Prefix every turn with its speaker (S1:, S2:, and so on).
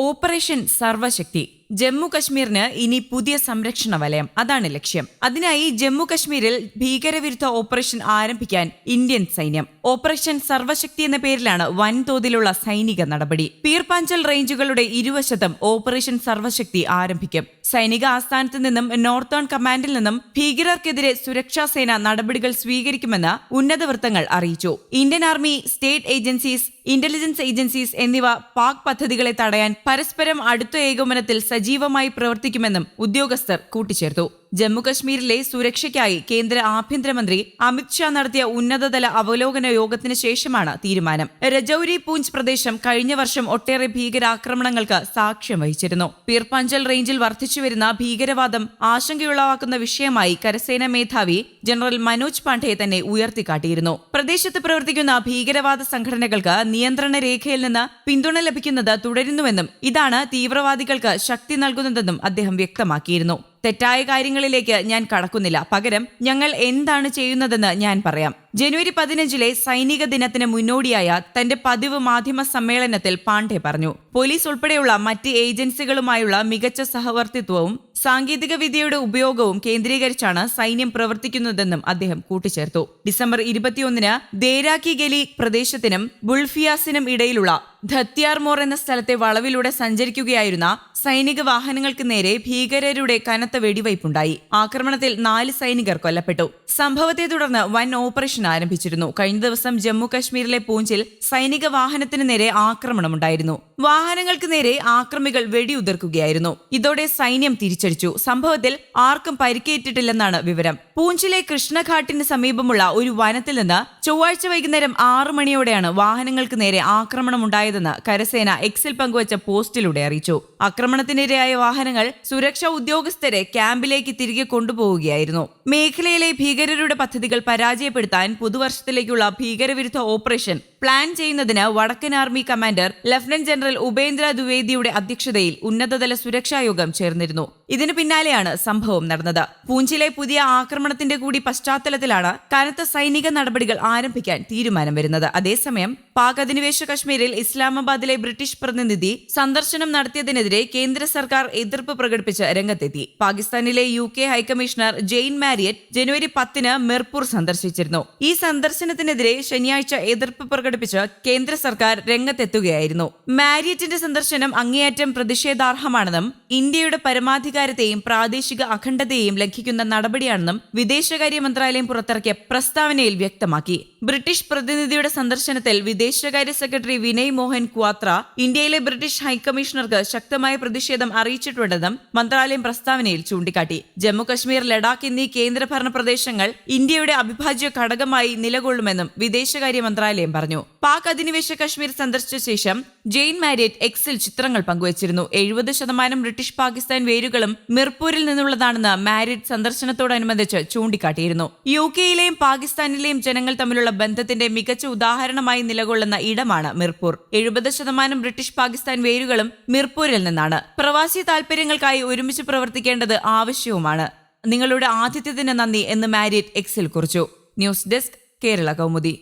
S1: Operation സർവശക്തി Jammu കശ്മീരിന് ഇനി പുതിയ സംരക്ഷണ വലയം. അതാണ് ലക്ഷ്യം. അതിനായി ജമ്മു കശ്മീരിൽ ഭീകരവിരുദ്ധ ഓപ്പറേഷൻ ആരംഭിക്കാൻ ഇന്ത്യൻ സൈന്യം. ഓപ്പറേഷൻ സർവശക്തി എന്ന പേരിലാണ് വൻതോതിലുള്ള സൈനിക നടപടി. പീർപ്പാഞ്ചൽ റേഞ്ചുകളുടെ ഇരുവശത്തും ഓപ്പറേഷൻ സർവശക്തി ആരംഭിക്കും. സൈനിക ആസ്ഥാനത്ത് നിന്നും നോർത്തേൺ കമാൻഡിൽ നിന്നും ഭീകരർക്കെതിരെ സുരക്ഷാ സേന നടപടികൾ സ്വീകരിക്കുമെന്ന് ഉന്നത വൃത്തങ്ങൾ അറിയിച്ചു. Indian army state agencies intelligence agencies എന്നിവ പാക് പദ്ധതികളെ തടയാൻ പരസ്പരം അടുത്ത ഏകോപനത്തിൽ സജീവമായി പ്രവർത്തിക്കുമെന്നും ഉദ്യോഗസ്ഥർ കൂട്ടിച്ചേർത്തു. ജമ്മുകശ്മീരിലെ സുരക്ഷയ്ക്കായി കേന്ദ്ര ആഭ്യന്തരമന്ത്രി അമിത്ഷാ നടത്തിയ ഉന്നതതല അവലോകന യോഗത്തിന് ശേഷമാണ് തീരുമാനം. രജൌരി പൂഞ്ച് പ്രദേശം കഴിഞ്ഞ വർഷം ഒട്ടേറെ ഭീകരാക്രമണങ്ങൾക്ക് സാക്ഷ്യം വഹിച്ചിരുന്നു. പീർപ്പാഞ്ചൽ റേഞ്ചിൽ വർദ്ധിച്ചുവരുന്ന ഭീകരവാദം ആശങ്കയുളവാക്കുന്ന വിഷയമായി കരസേന മേധാവി ജനറൽ മനോജ് പാണ്ഡെ തന്നെ ഉയർത്തിക്കാട്ടിയിരുന്നു. പ്രദേശത്ത് പ്രവർത്തിക്കുന്ന ഭീകരവാദ സംഘടനകൾക്ക് നിയന്ത്രണ രേഖയിൽ നിന്ന് പിന്തുണ ലഭിക്കുന്നത് തുടരുന്നുവെന്നും ഇതാണ് തീവ്രവാദികൾക്ക് ശക്തി നൽകുന്നതെന്നും അദ്ദേഹം വ്യക്തമാക്കിയിരുന്നു. തെറ്റായ കാര്യങ്ങളിലേക്ക് ഞാൻ കടക്കുന്നില്ല. പകരം ഞങ്ങൾ എന്താണ് ചെയ്യുന്നതെന്ന് ഞാൻ പറയാം. ജനുവരി പതിനഞ്ചിലെ സൈനിക ദിനത്തിന് മുന്നോടിയായ തന്റെ പതിവ് മാധ്യമ സമ്മേളനത്തിൽ പാണ്ഡെ പറഞ്ഞു. പോലീസ് ഉൾപ്പെടെയുള്ള മറ്റ് ഏജൻസികളുമായുള്ള മികച്ച സഹവർത്തിത്വവും സാങ്കേതിക വിദ്യയുടെ ഉപയോഗവും കേന്ദ്രീകരിച്ചാണ് സൈന്യം പ്രവർത്തിക്കുന്നതെന്നും അദ്ദേഹം കൂട്ടിച്ചേർത്തു. ഡിസംബർ ഇരുപത്തിയൊന്നിന് ദേരാക്കി ഗലി പ്രദേശത്തിനും ബുൾഫിയാസിനും ഇടയിലുള്ള ധത്യാർമോർ എന്ന സ്ഥലത്തെ വളവിലൂടെ സഞ്ചരിക്കുകയായിരുന്ന സൈനിക വാഹനങ്ങൾക്ക് നേരെ ഭീകരരുടെ കനത്ത വെടിവയ്പുണ്ടായി. ആക്രമണത്തിൽ നാല് സൈനികർ കൊല്ലപ്പെട്ടു. സംഭവത്തെ തുടർന്ന് വൻ ഓപ്പറേഷൻ ആരംഭിച്ചിരുന്നു. കഴിഞ്ഞ ദിവസം ജമ്മു കശ്മീരിലെ പൂഞ്ചിൽ സൈനിക വാഹനത്തിന് നേരെ ആക്രമണമുണ്ടായിരുന്നു. വാഹനങ്ങൾക്ക് നേരെ ആക്രമികൾ വെടിയുതിർക്കുകയായിരുന്നു. ഇതോടെ സൈന്യം തിരിച്ചടിച്ചു സംഭവത്തിൽ ആർക്കും പരിക്കേറ്റിട്ടില്ലെന്നാണ് വിവരം. പൂഞ്ചിലെ കൃഷ്ണഘാട്ടിന് സമീപമുള്ള ഒരു വനത്തിൽ നിന്ന് ചൊവ്വാഴ്ച വൈകുന്നേരം ആറു മണിയോടെയാണ് വാഹനങ്ങൾക്ക് നേരെ ആക്രമണം ഉണ്ടായതെന്ന് കരസേന എക്സിൽ പങ്കുവച്ച പോസ്റ്റിലൂടെ അറിയിച്ചു. ആക്രമണത്തിനിരയായ വാഹനങ്ങൾ സുരക്ഷാ ഉദ്യോഗസ്ഥരെ ക്യാമ്പിലേക്ക് തിരികെ കൊണ്ടുപോവുകയായിരുന്നു. മേഖലയിലെ ഭീകരരുടെ പദ്ധതികൾ പരാജയപ്പെടുത്താൻ പുതുവർഷത്തിലേക്കുള്ള ഭീകരവിരുദ്ധ ഓപ്പറേഷൻ പ്ലാൻ ചെയ്യുന്നതിന് വടക്കൻ army commander lieutenant general Upendra ദ്വിവേദിയുടെ അധ്യക്ഷതയിൽ ഉന്നതതല സുരക്ഷാ യോഗം ചേർന്നിരുന്നു. ഇതിനു പിന്നാലെയാണ് സംഭവം നടന്നത്. പൂഞ്ചിലെ പുതിയ ആക്രമണത്തിന്റെ കൂടി പശ്ചാത്തലത്തിലാണ് കനത്ത സൈനിക നടപടികൾ ആരംഭിക്കാൻ തീരുമാനം വരുന്നത്. അതേസമയം പാക് അധിനിവേശ കശ്മീരിൽ ഇസ്ലാമാബാദിലെ ബ്രിട്ടീഷ് പ്രതിനിധി സന്ദർശനം നടത്തിയതിനെതിരെ കേന്ദ്ര സർക്കാർ എതിർപ്പ് പ്രകടിപ്പിച്ച് രംഗത്തെത്തി. പാകിസ്ഥാനിലെ U K high commissioner Jane Marriott ജനുവരി പത്തിന് മിർപൂർ സന്ദർശിച്ചിരുന്നു. ഈ സന്ദർശനത്തിനെതിരെ ശനിയാഴ്ച എതിർപ്പ് പ്രകടിപ്പിച്ച് കേന്ദ്ര സർക്കാർ രംഗത്തെത്തുകയായിരുന്നു. മാരിയറ്റിന്റെ സന്ദർശനം അങ്ങേയറ്റം പ്രതിഷേധാർഹമാണെന്നും ഇന്ത്യയുടെ പരമാധികാരത്തെയും പ്രാദേശിക അഖണ്ഡതയെയും ലംഘിക്കുന്ന നടപടിയാണെന്നും വിദേശകാര്യ മന്ത്രാലയം പുറത്തിറക്കിയ പ്രസ്താവനയിൽ വ്യക്തമാക്കി. ബ്രിട്ടീഷ് പ്രതിനിധിയുടെ സന്ദർശനത്തിൽ വിദേശകാര്യ സെക്രട്ടറി വിനയ് മോഹൻ ക്വാത്ര ഇന്ത്യയിലെ ബ്രിട്ടീഷ് ഹൈക്കമ്മീഷണർക്ക് ശക്തമായ പ്രതിഷേധം അറിയിച്ചിട്ടുണ്ടെന്നും മന്ത്രാലയം പ്രസ്താവനയിൽ ചൂണ്ടിക്കാട്ടി. ജമ്മു കശ്മീർ ലഡാക്ക് എന്നീ കേന്ദ്രഭരണ പ്രദേശങ്ങൾ ഇന്ത്യയുടെ അവിഭാജ്യ ഘടകമായി നിലകൊള്ളുമെന്നും വിദേശകാര്യ മന്ത്രാലയം പറഞ്ഞു. പാക് അധിനിവേശ കശ്മീർ സന്ദർശിച്ച ശേഷം ജെയിൻ മാരിയറ്റ് എക്സിൽ ചിത്രങ്ങൾ പങ്കുവച്ചിരുന്നു. എഴുപത് ശതമാനം ബ്രിട്ടീഷ് പാകിസ്ഥാൻ വേരുകളും മിർപൂരിൽ നിന്നുള്ളതാണെന്ന് മാരിയറ്റ് സന്ദർശനത്തോടനുബന്ധിച്ച് ചൂണ്ടിക്കാട്ടിയിരുന്നു. യു കെയിലെയും പാകിസ്ഥാനിലെയും ജനങ്ങൾ തമ്മിലുള്ള ബന്ധത്തിന്റെ മികച്ച ഉദാഹരണമായി നിലകൊള്ളുന്ന ഇടമാണ് മിർപൂർ. എഴുപത് ശതമാനം ബ്രിട്ടീഷ് പാകിസ്ഥാൻ വേരുകളും മിർപൂരിൽ നിന്നാണ്. പ്രവാസി താൽപര്യങ്ങൾക്കായി ഒരുമിച്ച് പ്രവർത്തിക്കേണ്ടത് ആവശ്യവുമാണ്. നിങ്ങളുടെ ആതിഥ്യത്തിന് നന്ദി എന്ന് മാരിറ്റ് എക്സിൽ കുറിച്ചു. News desk Kerala Kaumudi.